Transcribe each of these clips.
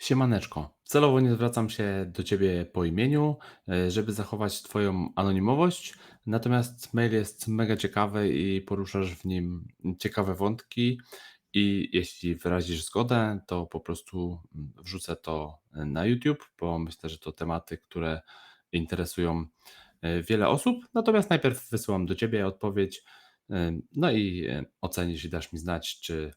Siemaneczko. Celowo nie zwracam się do ciebie po imieniu, e, żeby zachować twoją anonimowość, natomiast mail jest mega ciekawy i poruszasz w nim ciekawe wątki i jeśli wyrazisz zgodę, to po prostu mm, wrzucę to na YouTube, bo myślę, że to tematy, które interesują e, wiele osób. Natomiast najpierw wysyłam do ciebie odpowiedź, e, no i ocenisz i dasz mi znać, czy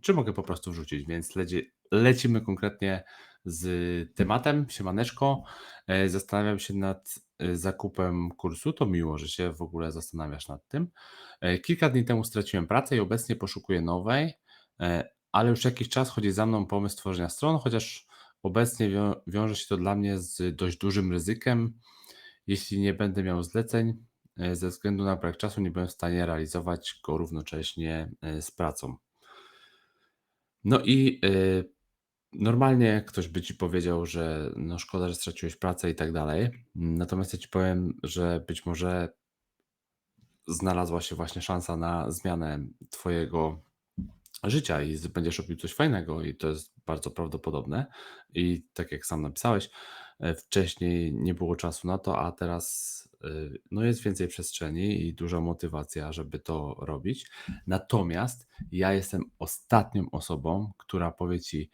czy mogę po prostu wrzucić? Więc leci, lecimy konkretnie z tematem. Siemaneczko. E, Zastanawiam się nad e, zakupem kursu. To miło, że się w ogóle zastanawiasz nad tym. E, Kilka dni temu straciłem pracę i obecnie poszukuję nowej, ale już jakiś czas chodzi za mną pomysł tworzenia stron, chociaż obecnie wią- wiąże się to dla mnie z dość dużym ryzykiem. Jeśli nie będę miał zleceń, ze względu na brak czasu, nie będę w stanie realizować go równocześnie z pracą. No i, y, normalnie ktoś by ci powiedział, że no szkoda, że straciłeś pracę i tak dalej. Natomiast ja ci powiem, że być może znalazła się właśnie szansa na zmianę twojego życia i będziesz robił coś fajnego i to jest bardzo prawdopodobne. I tak jak sam napisałeś, e, wcześniej nie było czasu na to, a teraz, no jest więcej przestrzeni i duża motywacja, żeby to robić. Natomiast ja jestem ostatnią osobą, która powie ci: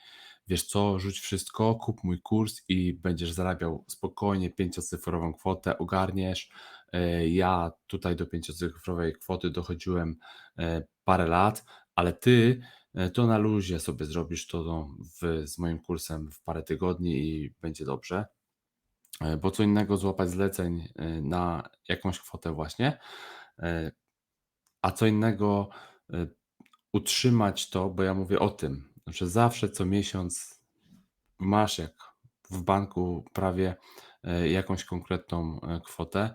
„Wiesz co, rzuć wszystko, kup mój kurs i będziesz zarabiał spokojnie pięciocyfrową kwotę, ogarniesz”. E, ja tutaj do pięciocyfrowej kwoty dochodziłem, e, parę lat, ale ty, to na luzie sobie zrobisz to no, w, z moim kursem w parę tygodni i będzie dobrze. E, Bo co innego złapać zleceń e, na jakąś kwotę właśnie, e, a co innego utrzymać to, bo ja mówię o tym, że zawsze co miesiąc masz jak w banku prawie jakąś konkretną kwotę.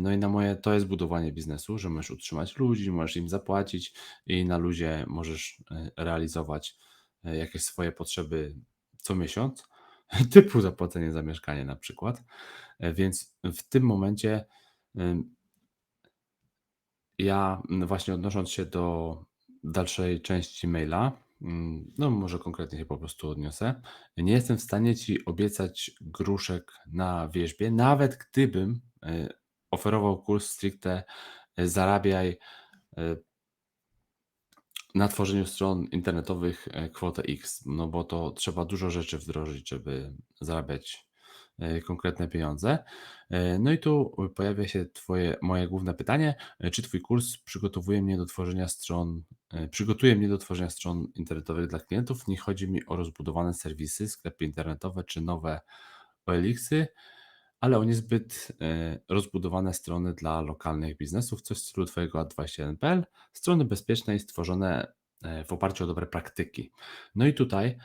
No i na moje to jest budowanie biznesu, że możesz utrzymać ludzi, możesz im zapłacić i na luzie możesz realizować jakieś swoje potrzeby co miesiąc, typu zapłacenie za mieszkanie na przykład. E, Więc w tym momencie ja właśnie odnosząc się do dalszej części maila, no może konkretnie się po prostu odniosę. Nie jestem w stanie ci obiecać gruszek na wierzbie, nawet gdybym e, oferował kurs stricte e, zarabiaj na tworzeniu stron internetowych e, kwotę X, no bo to trzeba dużo rzeczy wdrożyć, żeby zarabiać e, konkretne pieniądze. E, No i tu pojawia się twoje, moje główne pytanie, czy Twój kurs przygotowuje mnie do tworzenia stron, przygotuje mnie do tworzenia stron internetowych dla klientów? Nie chodzi mi o rozbudowane serwisy, sklepy internetowe czy nowe OLX-y, ale o niezbyt e, rozbudowane strony dla lokalnych biznesów, coś w stylu Twojego ad21.pl, strony bezpieczne i stworzone e, w oparciu o dobre praktyki. No i tutaj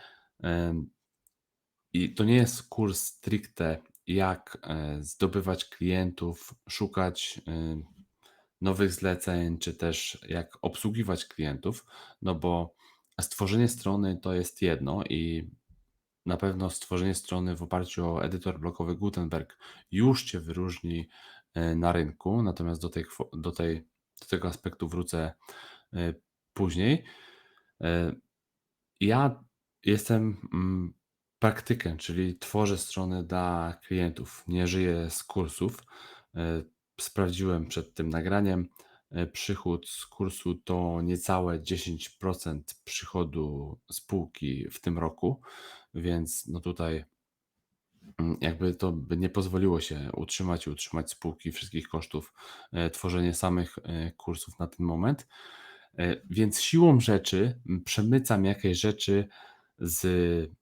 i to nie jest kurs stricte, jak e, zdobywać klientów, szukać nowych zleceń, czy też jak obsługiwać klientów, no bo stworzenie strony to jest jedno i na pewno stworzenie strony w oparciu o edytor blokowy Gutenberg już Cię wyróżni e, na rynku, natomiast do tej, do tej, do tego aspektu wrócę e, później. E, Ja jestem mm, praktykiem, czyli tworzę strony dla klientów, nie żyję z kursów. Sprawdziłem przed tym nagraniem. Przychód z kursu to niecałe 10% przychodu spółki w tym roku, więc no tutaj mm, jakby to by nie pozwoliło się utrzymać i utrzymać spółki wszystkich kosztów e, tworzenie samych e, kursów na ten moment. E, Więc siłą rzeczy przemycam jakieś rzeczy z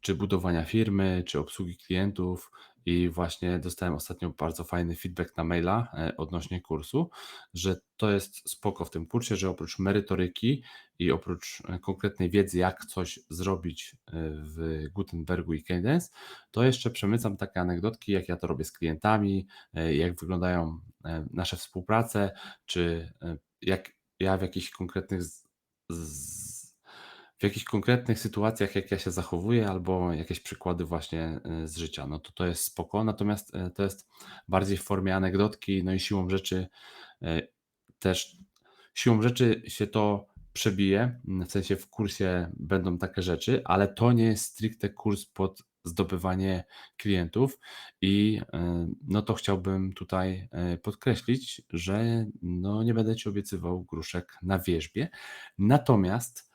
czy budowania firmy, czy obsługi klientów. I właśnie dostałem ostatnio bardzo fajny feedback na maila e, odnośnie kursu, że to jest spoko w tym kursie, że oprócz merytoryki i oprócz e, konkretnej wiedzy, jak coś zrobić e, w Gutenbergu i Cadence, to jeszcze przemycam takie anegdotki, jak ja to robię z klientami, jak wyglądają nasze współprace, czy jak ja w jakichś konkretnych z, z, w jakichś konkretnych sytuacjach, jak ja się zachowuję, albo jakieś przykłady właśnie y, z życia, no to to jest spoko. Natomiast y, to jest bardziej w formie anegdotki, no i siłą rzeczy y, też siłą rzeczy się to przebiję, mm, w sensie w kursie będą takie rzeczy, ale to nie jest stricte kurs pod zdobywanie klientów i, no to chciałbym tutaj, podkreślić, że no nie będę Ci obiecywał gruszek na wierzbie. Natomiast,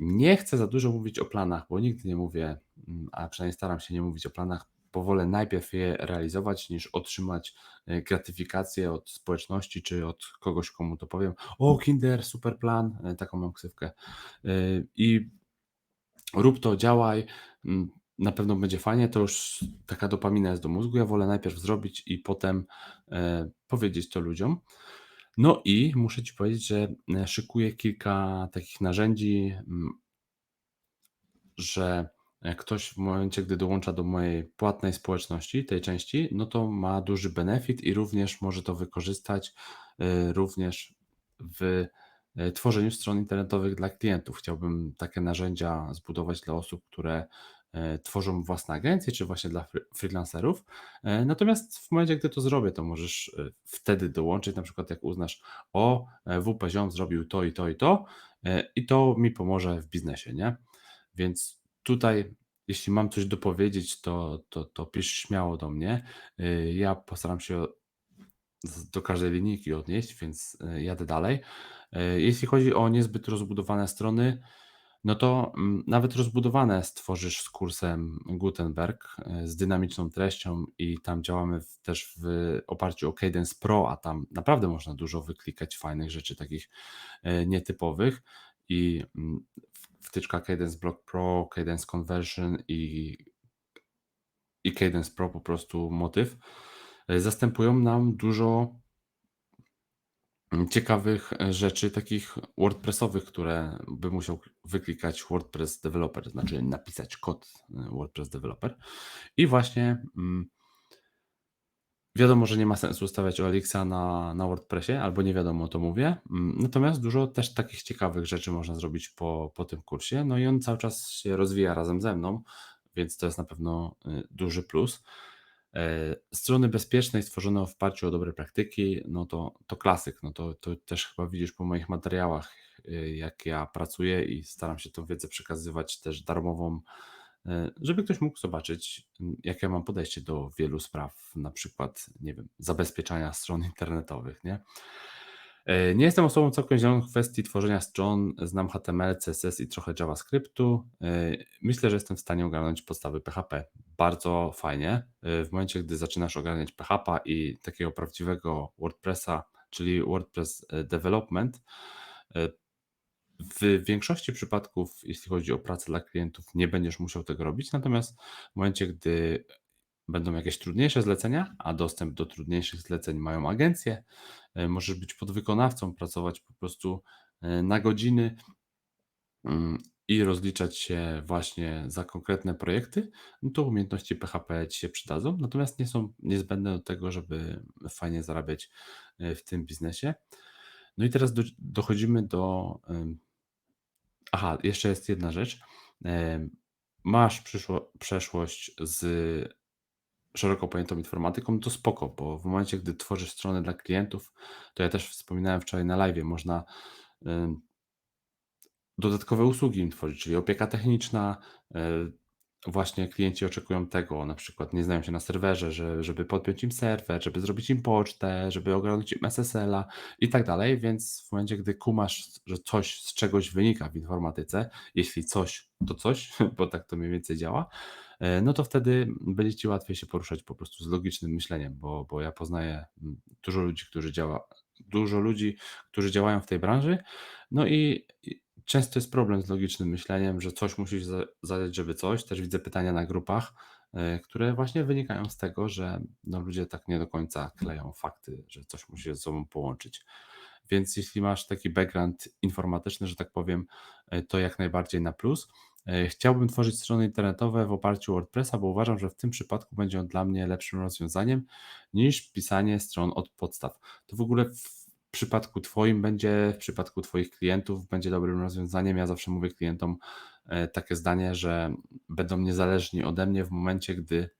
nie chcę za dużo mówić o planach, bo nigdy nie mówię, mm, a przynajmniej staram się nie mówić o planach, bo wolę najpierw je realizować, niż otrzymać, y, gratyfikację od społeczności czy od kogoś, komu to powiem: „O, Kinder, super plan”, y, taką mam ksywkę. Y, i rób to, działaj, mm, na pewno będzie fajnie, to już taka dopamina jest do mózgu. Ja wolę najpierw zrobić i potem, powiedzieć to ludziom. No i muszę Ci powiedzieć, że, e, szykuję kilka takich narzędzi, mm że jak ktoś w momencie, gdy dołącza do mojej płatnej społeczności, tej części, no to ma duży benefit i również może to wykorzystać, y, również w, tworzeniu stron internetowych dla klientów. Chciałbym takie narzędzia zbudować dla osób, które, tworzą własne agencje, czy właśnie dla fre freelancerów. E, natomiast w momencie, gdy to zrobię, to możesz, y, wtedy dołączyć, na przykład jak uznasz: „O, e, WP Ziom zrobił to i to, i to, e, i to mi pomoże w biznesie”, nie? Więc tutaj, jeśli mam coś dopowiedzieć, to to to pisz śmiało do mnie. Ja postaram się do każdej linijki odnieść, więc, jadę dalej. Jeśli chodzi o niezbyt rozbudowane strony, no to, mm, nawet rozbudowane stworzysz z kursem Gutenberg, y, z dynamiczną treścią i tam działamy też w oparciu o Kadence Pro, a tam naprawdę można dużo wyklikać fajnych rzeczy, takich, y, nietypowych i, mm, wtyczka Kadence Block Pro, Kadence Conversion i i Kadence Pro po prostu motyw, y, zastępują nam dużo ciekawych, e, rzeczy, takich wordpressowych, które by musiał wyklikać WordPress developer, znaczy napisać kod, y, WordPress developer. I właśnie, mm wiadomo, że nie ma sensu stawiać OLX-a na na WordPressie, albo nie wiadomo, to mówię. Mm, natomiast dużo też takich ciekawych rzeczy można zrobić po po tym kursie. No i on cały czas się rozwija razem ze mną, więc to jest na pewno, y, duży plus. E, strony bezpieczne i stworzone w oparciu o dobre praktyki, no to to klasyk. No to to też chyba widzisz po moich materiałach, y, jak ja pracuję i staram się tą wiedzę przekazywać też darmową, e, żeby ktoś mógł zobaczyć, jakie mam podejście do wielu spraw, na przykład, nie wiem, zabezpieczania stron internetowych, nie? E, nie jestem osobą całkiem zieloną w kwestii tworzenia stron, znam HTML, CSS i trochę JavaScriptu. E, myślę, że jestem w stanie ogarnąć podstawy PHP. Bardzo fajnie. E, w momencie, gdy zaczynasz ogarniać PHP i takiego prawdziwego WordPressa, czyli WordPress Development, w większości przypadków, jeśli chodzi o pracę dla klientów, nie będziesz musiał tego robić, natomiast w momencie, gdy będą jakieś trudniejsze zlecenia, a dostęp do trudniejszych zleceń mają agencje, e, możesz być podwykonawcą, pracować po prostu, e, na godziny, mm, i rozliczać się właśnie za konkretne projekty, no to umiejętności PHP ci się przydadzą, natomiast nie są niezbędne do tego, żeby fajnie zarabiać, e, w tym biznesie. No i teraz do dochodzimy do, aha, jeszcze jest jedna rzecz. Masz przyszło przeszłość z szeroko pojętą informatyką, to spoko, bo w momencie, gdy tworzysz strony dla klientów, to ja też wspominałem wczoraj na live'ie, można, dodatkowe usługi im tworzyć, czyli opieka techniczna, e, właśnie klienci oczekują tego, na przykład nie znają się na serwerze, że żeby podpiąć im serwer, żeby zrobić im pocztę, żeby ogarnąć im SSL-a i tak dalej, więc w momencie, gdy kumasz, że coś z czegoś wynika w informatyce, jeśli coś, to coś, bo tak to mniej więcej działa, e, no to wtedy będzie Ci łatwiej się poruszać po prostu z logicznym myśleniem, bo bo ja poznaję, mm, dużo ludzi, którzy działa dużo ludzi, którzy działają w tej branży, no i i często jest problem z logicznym myśleniem, że coś musi się za zadać, żeby coś. Też widzę pytania na grupach, e, które właśnie wynikają z tego, że, no, ludzie tak nie do końca kleją fakty, że coś musi ze sobą połączyć. Więc jeśli masz taki background informatyczny, że tak powiem, e, to jak najbardziej na plus. E, chciałbym tworzyć strony internetowe w oparciu o WordPressa, bo uważam, że w tym przypadku będzie on dla mnie lepszym rozwiązaniem niż pisanie stron od podstaw. To w ogóle w przypadku Twoim będzie, w przypadku Twoich klientów będzie dobrym rozwiązaniem. Ja zawsze mówię klientom e, takie zdanie, że będą niezależni ode mnie w momencie, gdy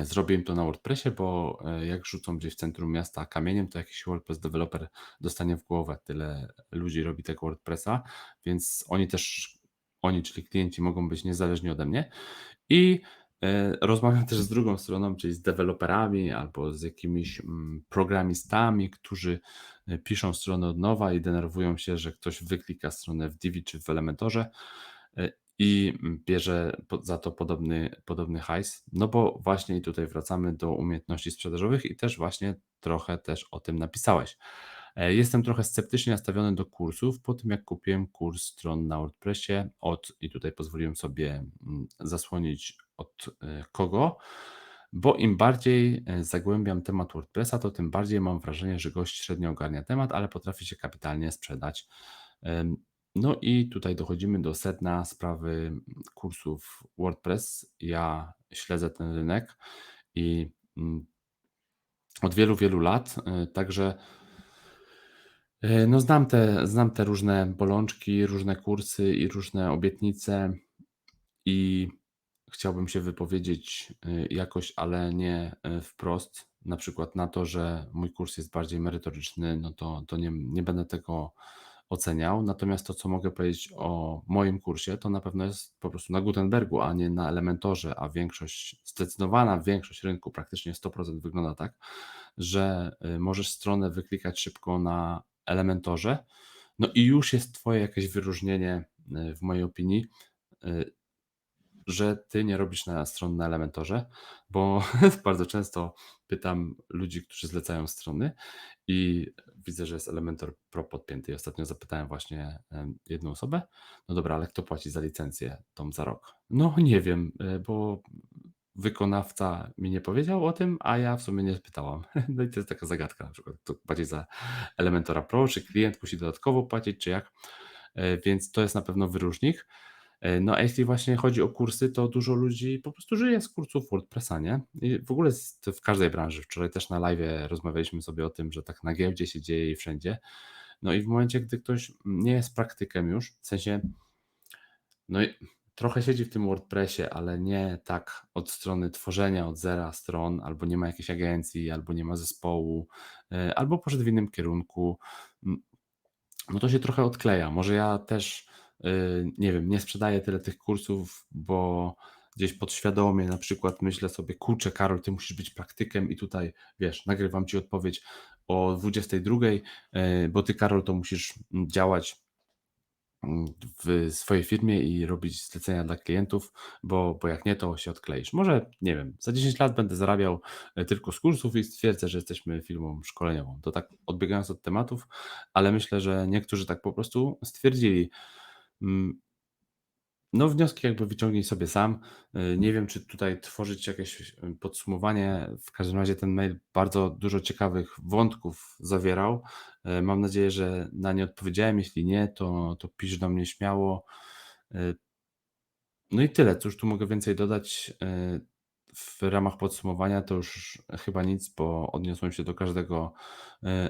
Zrobię im to na WordPressie, bo, e, jak rzucą gdzieś w centrum miasta kamieniem, to jakiś WordPress deweloper dostanie w głowę. Tyle ludzi robi tego WordPressa, więc oni też oni, czyli klienci mogą być niezależni ode mnie i, rozmawiam też z drugą stroną, czyli z deweloperami albo z jakimiś, mm, programistami, którzy, e, piszą stronę od nowa i denerwują się, że ktoś wyklika stronę w Divi czy w Elementorze, e, i mm, bierze za to podobny podobny hajs. No bo właśnie tutaj wracamy do umiejętności sprzedażowych i też właśnie trochę też o tym napisałeś. E, jestem trochę sceptycznie nastawiony do kursów po tym, jak kupiłem kurs stron na WordPressie od i tutaj pozwoliłem sobie, mm, zasłonić od, e, kogo, bo im bardziej, e, zagłębiam temat WordPressa, to tym bardziej mam wrażenie, że gość średnio ogarnia temat, ale potrafi się kapitalnie sprzedać. No i tutaj dochodzimy do sedna sprawy kursów WordPress. Ja śledzę ten rynek i, mm, od wielu, wielu lat, y, także, no znam te znam te różne bolączki, różne kursy i różne obietnice i chciałbym się wypowiedzieć, y, jakoś, ale nie, wprost. Na przykład na to, że mój kurs jest bardziej merytoryczny, no to to nie nie będę tego oceniał. Natomiast to, co mogę powiedzieć o moim kursie, to na pewno jest po prostu na Gutenbergu, a nie na Elementorze, a większość, zdecydowana większość rynku, praktycznie 100% wygląda tak, że y, możesz stronę wyklikać szybko na Elementorze, no i już jest Twoje jakieś wyróżnienie, y, w mojej opinii, y, że Ty nie robisz na stron na Elementorze, bo bardzo często pytam ludzi, którzy zlecają strony i widzę, że jest Elementor Pro podpięty. I ostatnio zapytałem właśnie jedną osobę, no dobra, ale kto płaci za licencję tą za rok? No nie wiem, e, bo wykonawca mi nie powiedział o tym, a ja w sumie nie spytałam. No i to jest taka zagadka, na przykład kto płaci za Elementora Pro, czy klient musi dodatkowo płacić, czy jak. E, więc to jest na pewno wyróżnik. E, no, a jeśli właśnie chodzi o kursy, to dużo ludzi po prostu żyje z kursów WordPressa, nie? I w ogóle jest w każdej branży. Wczoraj też na live rozmawialiśmy sobie o tym, że tak na giełdzie się dzieje i wszędzie. No i w momencie, gdy ktoś nie jest praktykiem już, w sensie, no i trochę siedzi w tym WordPressie, ale nie tak od strony tworzenia od zera stron, albo nie ma jakiejś agencji, albo nie ma zespołu, e, albo poszedł w innym kierunku, no to się trochę odkleja. Może ja też nie wiem, nie sprzedaję tyle tych kursów, bo gdzieś podświadomie na przykład myślę sobie, kurczę Karol, ty musisz być praktykiem i tutaj, wiesz, nagrywam ci odpowiedź o 22, y, bo ty Karol to musisz działać mm, w swojej firmie i robić zlecenia dla klientów, bo, bo jak nie, to się odkleisz. Może, nie wiem, za 10 lat będę zarabiał y, tylko z kursów i stwierdzę, że jesteśmy firmą szkoleniową. To tak odbiegając od tematów, ale myślę, że niektórzy tak po prostu stwierdzili, no, wnioski jakby wyciągnij sobie sam. Y, nie wiem, czy tutaj tworzyć jakieś y, podsumowanie. W każdym razie ten mail bardzo dużo ciekawych wątków zawierał. Y, mam nadzieję, że na nie odpowiedziałem. Jeśli nie, to, to pisz do mnie śmiało. No i tyle. Cóż tu mogę więcej dodać? W ramach podsumowania to już chyba nic, bo odniosłem się do każdego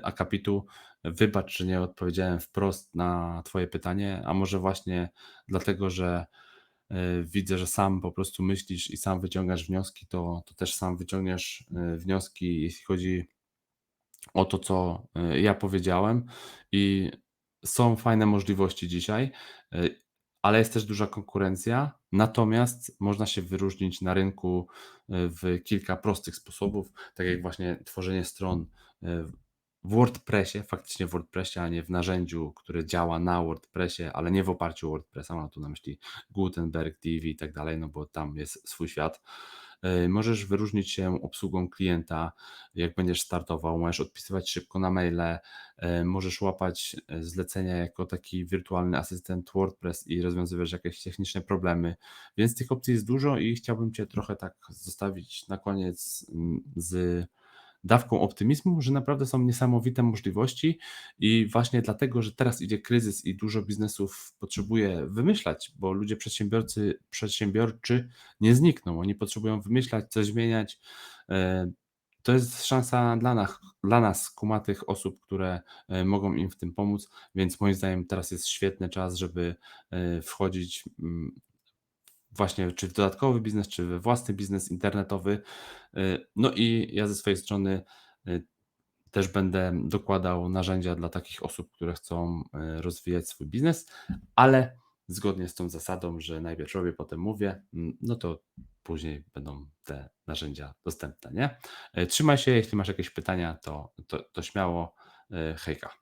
akapitu. Wybacz, że nie odpowiedziałem wprost na Twoje pytanie, a może właśnie dlatego, że e, widzę, że sam po prostu myślisz i sam wyciągasz wnioski, to, to też sam wyciągniesz e, wnioski, jeśli chodzi o to, co e, ja powiedziałem. I są fajne możliwości dzisiaj, ale jest też duża konkurencja. Natomiast można się wyróżnić na rynku w kilka prostych sposobów, tak jak właśnie tworzenie stron w WordPressie, faktycznie w WordPressie, a nie w narzędziu, które działa na WordPressie, ale nie w oparciu o WordPressa, mam tu na myśli Gutenberg, Divi i tak dalej, no bo tam jest swój świat. E, możesz wyróżnić się obsługą klienta, jak będziesz startował, możesz odpisywać szybko na maile, e, możesz łapać e, zlecenia jako taki wirtualny asystent WordPress i rozwiązywać jakieś techniczne problemy, więc tych opcji jest dużo i chciałbym Cię trochę tak zostawić na koniec mm, z dawką optymizmu, że naprawdę są niesamowite możliwości i właśnie dlatego, że teraz idzie kryzys i dużo biznesów potrzebuje wymyślać, bo ludzie przedsiębiorcy, przedsiębiorczy nie znikną. Oni potrzebują wymyślać, coś zmieniać. E, to jest szansa dla nas, dla nas, kumatych osób, które e, mogą im w tym pomóc, więc moim zdaniem teraz jest świetny czas, żeby e, wchodzić mm, właśnie czy w dodatkowy biznes, czy we własny biznes internetowy. Y, no i ja ze swojej strony, y, też będę dokładał narzędzia dla takich osób, które chcą, y, rozwijać swój biznes, ale zgodnie z tą zasadą, że najpierw robię, potem mówię, mm, no to później będą te narzędzia dostępne, nie? Trzymaj się, jeśli masz jakieś pytania, to to to śmiało. Hejka.